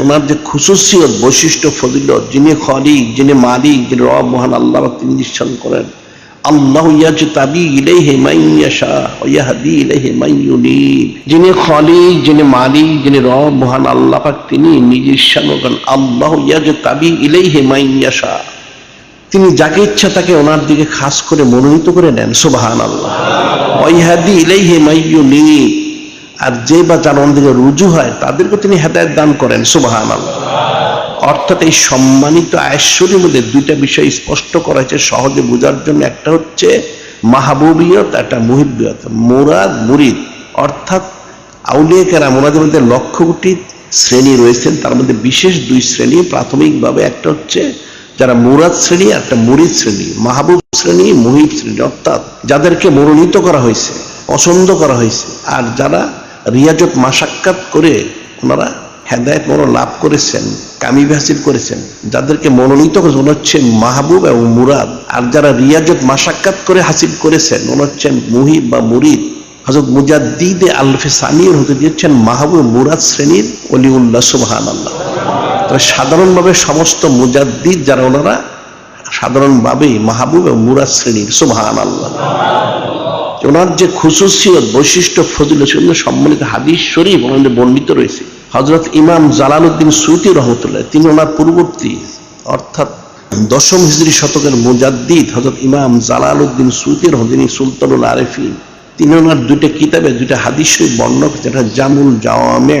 ওনার যে খুশুসিয়ত বৈশিষ্ট্য, ফজিলত, যিনি খলিক, যিনি মালিক, যিনি রব, মহান আল্লাহ তিনি নিশ্চন করেন। আল্লাহ ইয়াজতাবি ইলাইহি মান ইয়াশা ওয়া ইয়াহদি ইলাইহি ইউনিব। যিনি খলিক, যিনি মালিক, যিনি রব, মহান আল্লাহ পাক তিনি নিজে ইচ্ছান করেন। আল্লাহ ইয়াজতাবি ইলাইহি মান ইয়াশা। তিনি যাকে ইচ্ছা তাকে ওনার দিকে খাস করে মনোনীত করে নেন সুবাহান আল্লাহ ওয়াইহাদি ইলাইহি ইউনিব। আর যে বা যার ওনার দিকে রুজু হয় তাদেরকে তিনি হেদায়ত দান করেন সুবাহান অর্থাৎ এই সম্মানিত আয়েশ্বরীর মধ্যে দুইটা বিষয় স্পষ্ট করা হয়েছে, সহজে বোঝার জন্য। একটা হচ্ছে মাহবুবিয়ত, একটা মুহিবিয়ত। মুরাদ, মুরিদ, অর্থাৎ আউলিয়া কেরাম, ওনাদের মধ্যে লক্ষ কোটি শ্রেণি রয়েছেন। তার মধ্যে বিশেষ দুই শ্রেণি, প্রাথমিকভাবে একটা হচ্ছে যারা মুরাদ শ্রেণি একটা মুরিদ শ্রেণি। মাহবুব শ্রেণি, মুহিব শ্রেণি, অর্থাৎ যাদেরকে মনোনীত করা হয়েছে, পছন্দ করা হয়েছে। আর যারা রিয়াজত মাসাক্কাত করে ওনারা হেদায়ত মনো লাভ করেছেন, কামিব হাসিল করেছেন, যাদেরকে মনোনীত ওনার হচ্ছে মাহবুব এবং মুরাদ। আর যারা রিয়াজত মাসাক্কাত করে হাসিল করেছেন ওনার হচ্ছেন মুহিব বা মুরিদ। হজরত মুজাদ্দিদে আলফে সানির হতে দিয়েছেন মাহবুব মুরাদ শ্রেণির অলিউল্লাহ সুবহান আল্লাহ তবে সাধারণভাবে সমস্ত মুজাদ্দিদ যারা ওনারা, সাধারণভাবেই মাহবুব এবং মুরাদ শ্রেণির সুবহান আল্লাহ ওনার যে খুশুসিয়ত বৈশিষ্ট্য ফজিল সম্মানিত হাদিস শরীফ ওনাদের বর্ণিত রয়েছে। হজরত ইমাম জালালউদ্দিন সুইতি রহমতুল্লাহ, তিনি ওনার পূর্ববর্তী, অর্থাৎ দশম হিজড়ি শতকের মুজাদ্দিদ হজরত ইমাম জালালউদ্দিন সুইতি রহম যিনি সুলতানুল আরেফিন, তিনি ওনার দুইটা কিতাবে, দুইটা হাদিস শরীফ বর্ণনা করেছেন জামুল জাওয়ামে।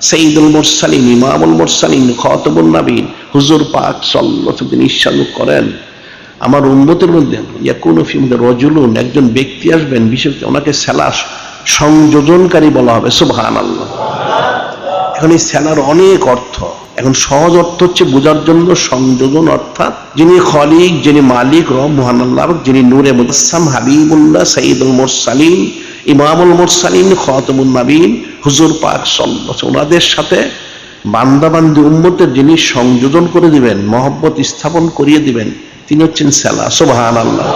সঈদুল মুরসালিন, ইমামুল মুরসালিন খতবুল নবীন, হুজুর পাক সাল্লাল্লাহু তিনি করেন। আমার উন্মতের মধ্যে রজুলুন, একজন ব্যক্তি আসবেন বিশেষ ওনাকে সেলাস সংযোজনকারী বলা হবে, সুবহানাল্লাহ। এখন এই সেলার অনেক অর্থ। এখন সহজ অর্থ হচ্ছে বোঝার জন্য সংযোজন, অর্থাৎ যিনি খলিক, যিনি মালিক রব মহান আল্লাহ যিনি নূরে মুজাসসাম হাবিবুল্লাহ, সঈদুল মুরসালিন, ইমামুল মুরসালিন খতমুল নবীন হুজুর পাক ওনাদের সাথে বান্দাবান্দি উম্মতের যিনি সংযোজন করে দিবেন, মহব্বত স্থাপন করিয়ে দিবেন, তিনি হচ্ছেন সেলা। সোভান আল্লাহ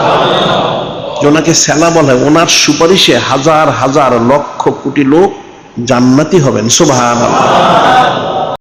ওনাকে সেলা বলে, ওনার সুপারিশে হাজার হাজার লক্ষ কোটি লোক জান্নাতি হবেন। সোভান আল্লাহ